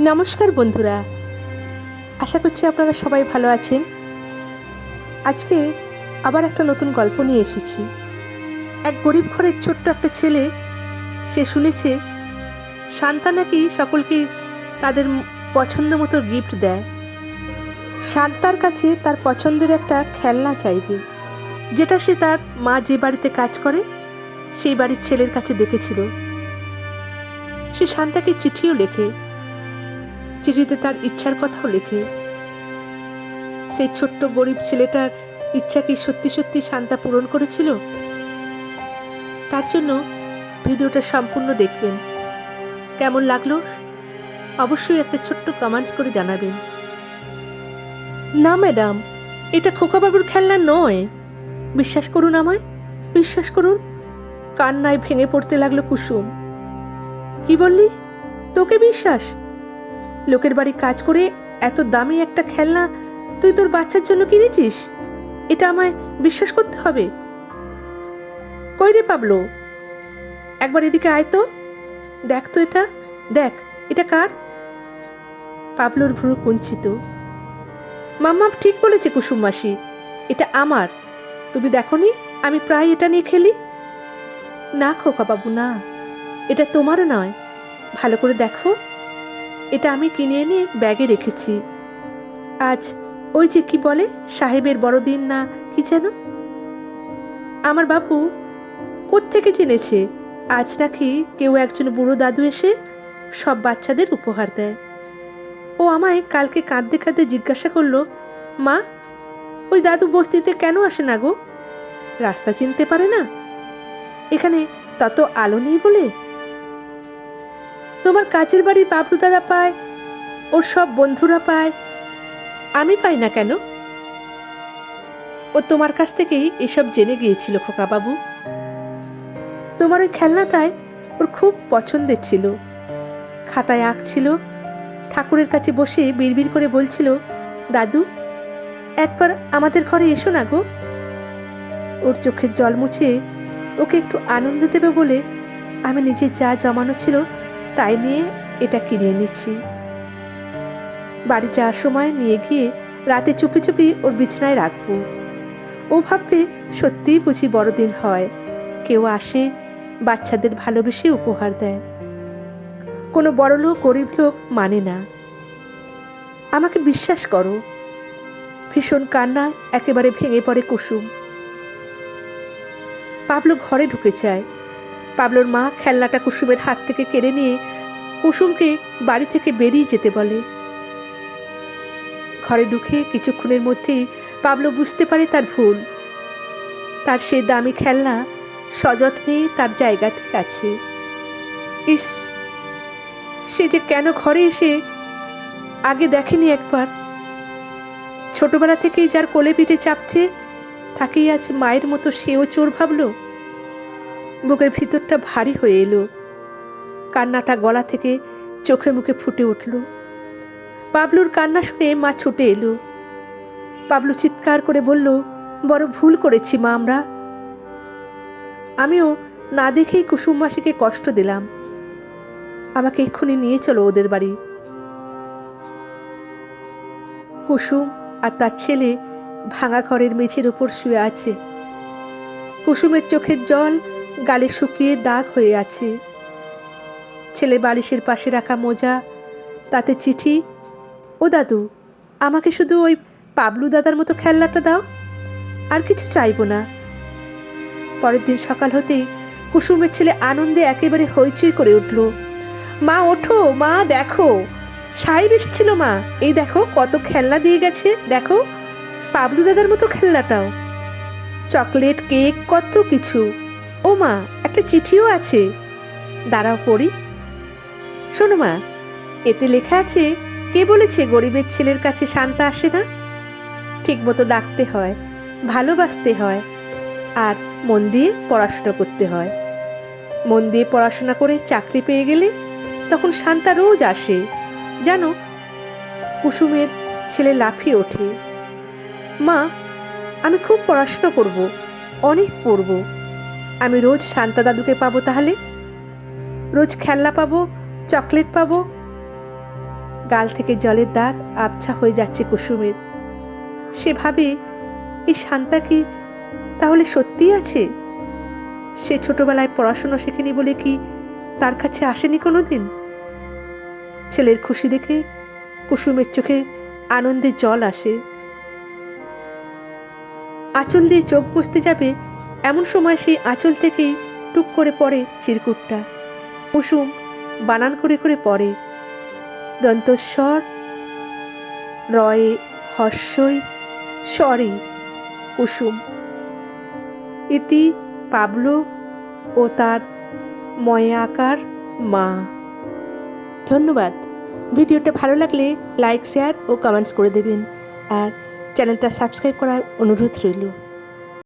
নমস্কার বন্ধুরা। আশা করছি আপনারা সবাই ভালো আছেন। আজকে আবার একটা নতুন গল্প নিয়ে এসেছি। এক গরিব ঘরের ছোট্ট একটা ছেলে, সে শুনেছে, শান্তা নাকি সকলকে তাদের পছন্দ মতো গিফট দেয়। শান্তার কাছে তার পছন্দের একটা খেলনা চাইবে, যেটা সে তার মা যে বাড়িতে কাজ করে, সেই বাড়ির ছেলের কাছে দেখেছিল সে শান্তাকে চিঠিও লেখে চিঠিতে তার ইচ্ছার কথাও লেখে। সেই ছোট্ট গরিব ছেলেটার ইচ্ছা কি সত্যি সত্যি শান্তা পূরণ করেছিল? তার জন্য ভিডিওটা সম্পূর্ণ দেখবেন। কেমন লাগল? অবশ্যই একটা ছোট্ট কমেন্টস করে জানাবেন। না, ম্যাডাম, এটা খোকাবাবুর খেলনা নয়। বিশ্বাস করুন আমায়, বিশ্বাস করুন। কান্নায় ভেঙে পড়তে লাগল কুসুম। কি বললি? তোকে বিশ্বাস? লোকের বাড়ি কাজ করে এত দামি একটা খেলনা তুই তোর বাচ্চার জন্য কিনেছিস? এটা আমায় বিশ্বাস করতে হবে। কই রে পাবলো? একবার এদিকে আয় তো। দেখ তো এটা। দেখ, এটা কার? পাবলোর ভ্রু কুঞ্চিত। মাম্মা ঠিক বলেছে, কুসুম মাসি, এটা আমার। তুমি দেখনি, আমি প্রায় এটা নিয়ে খেলি? না খোকা বাবু, না। এটা তোমারও নয়। ভালো করে দেখো। এটা আমি কিনে এনে ব্যাগে রেখেছি। আজ ওই যে কি বলে, সাহেবের বড়দিন না কি যেন? আমার বাবু কোত্থেকে জেনেছে আজ নাকি কেউ একজন বুড়ো দাদু এসে সব বাচ্চাদের উপহার দেয়। ও আমায় কালকে কাঁদতে কাঁদতে জিজ্ঞাসা করল, মা, ওই দাদু বস্তিতে কেন আসে না গো? রাস্তা চিনতে পারে না? এখানে তত আলো নেই বলে তোমার কাছের বাড়ির বাবলু দাদা পায়, ওর সব বন্ধুরা পায়। আমি পাই না কেন? ও তোমার কাছ থেকেই এসব জেনে গিয়েছিল খোকাবাবু। তোমার ওই খেলনাটায় ওর খুব পছন্দের ছিল। খাতায় আঁকছিল ঠাকুরের কাছে বসে বিড়বিড় করে বলছিল, দাদু, একবার আমাদের ঘরে এসো না গো। ওর চোখের জল মুছে ওকে একটু আনন্দ দেবে বলে আমি নিজে যা জমানো ছিল তাই নিয়ে এটা কিনে এনেছি বাড়ি যাওয়ার সময় নিয়ে গিয়ে রাতে চুপি চুপি ওর বিছানায় রাখব। ও ভাববে সত্যিই বুঝি বড়দিন হয়। কেউ আসে, বাচ্চাদের ভালোবেসে উপহার দেয়। কোনো বড় লোক, গরিব লোক মানে না। আমাকে বিশ্বাস করো, ভীষণ কান্না একেবারে ভেঙে পড়ে কুসুম। পাবলো ঘরে ঢুকে চায় পাবলোর মা খেলনাটা কুসুমের হাত থেকে কেড়ে নিয়ে কুসুমকে বাড়ি থেকে বেরিয়ে যেতে বলে। ঘরে ঢুকে কিছুক্ষণের মধ্যেই পাবলো বুঝতে পারে তার ভুল। তার সে দামি খেলনা সযত্নে তার জায়গাতে আছে। ইস, সে যে কেন ঘরে এসে আগে দেখেনি একবার। ছোটবেলা থেকেই যার কোলে পিঠে চাপছে, তাকেই আজ মায়ের মতো সেও চোর ভাবলো। বুকের ভিতরটা ভারী হয়ে এলো। কান্নাটা গলা থেকে চোখে মুখে ফুটে উঠল। পাবলুর কান্না শুনে মা ছুটে এলো। পাবলু চিৎকার করে বলল, বড় ভুল করেছি মা আমরা। আমিও না দেখেই কুসুম মাসিকে কষ্ট দিলাম। আমাকে এক্ষুনি নিয়ে চলো ওদের বাড়ি। কুসুম আর তার ছেলে ভাঙা ঘরের মেঝের ওপর শুয়ে আছে। কুসুমের চোখের জল গালে শুকিয়ে দাগ হয়ে আছে। ছেলে বালিশের পাশে রাখা মোজা, তাতে চিঠি। ও দাদু, আমাকে শুধু ওই পাবলু দাদার মতো খেলনাটা দাও, আর কিছু চাইব না। পরের দিন সকাল হতেই কুসুমের ছেলে আনন্দে একেবারে হইচই করে উঠল। মা, ওঠো, মা, দেখো। সাহেব এসেছিল, মা। এই দেখো, কত খেলনা দিয়ে গেছে, দেখো। পাবলু দাদার মতো খেলনাটাও। চকলেট, কেক, কত কিছু। মা একটা চিঠিও আছে। দাঁড়াও পড়ি। শোনো মা, এতে লেখা আছে, কে বলেছে গরিবের ছেলের কাছে শান্তা আসে না? ঠিকমতো ডাকতে হয়, ভালোবাসতে হয়, আর মন দিয়ে পড়াশোনা করতে হয়। মন দিয়ে পড়াশোনা করে চাকরি পেয়ে গেলে তখন শান্তা রোজ আসে। জানো, কুসুমের ছেলে লাফিয়ে ওঠে। মা, আমি খুব পড়াশোনা করব, অনেক পড়ব। আমি রোজ শান্তা দাদুকে পাবো তাহলে? রোজ খেলনা পাবো, চকলেট পাবো? গাল থেকে জলের দাগ আবছা হয়ে যাচ্ছে কুসুমের। সে ভাবে, এই শান্তা কি তাহলে সত্যিই আছে? সে ছোটবেলায় পড়াশুনো শেখেনি বলে কি তার কাছে আসেনি কোনো দিন ছেলের খুশি দেখে কুসুমের চোখে আনন্দে জল আসে। আঁচল দিয়ে চোখ বসতে যাবে এমন সময় সেই আঁচল থেকেই টুক করে পড়ে চিরকুটটা। কুসুম বানান করে করে পড়ে। দন্তস্বর, রয়ে হর্ষই, স্বরে কুসুম। ইতি পাবলো ও তার ময়া আকার মা। ধন্যবাদ। ভিডিওটা ভালো লাগলে লাইক, শেয়ার ও কমেন্টস করে দেবেন। আর চ্যানেলটা সাবস্ক্রাইব করার অনুরোধ রইল।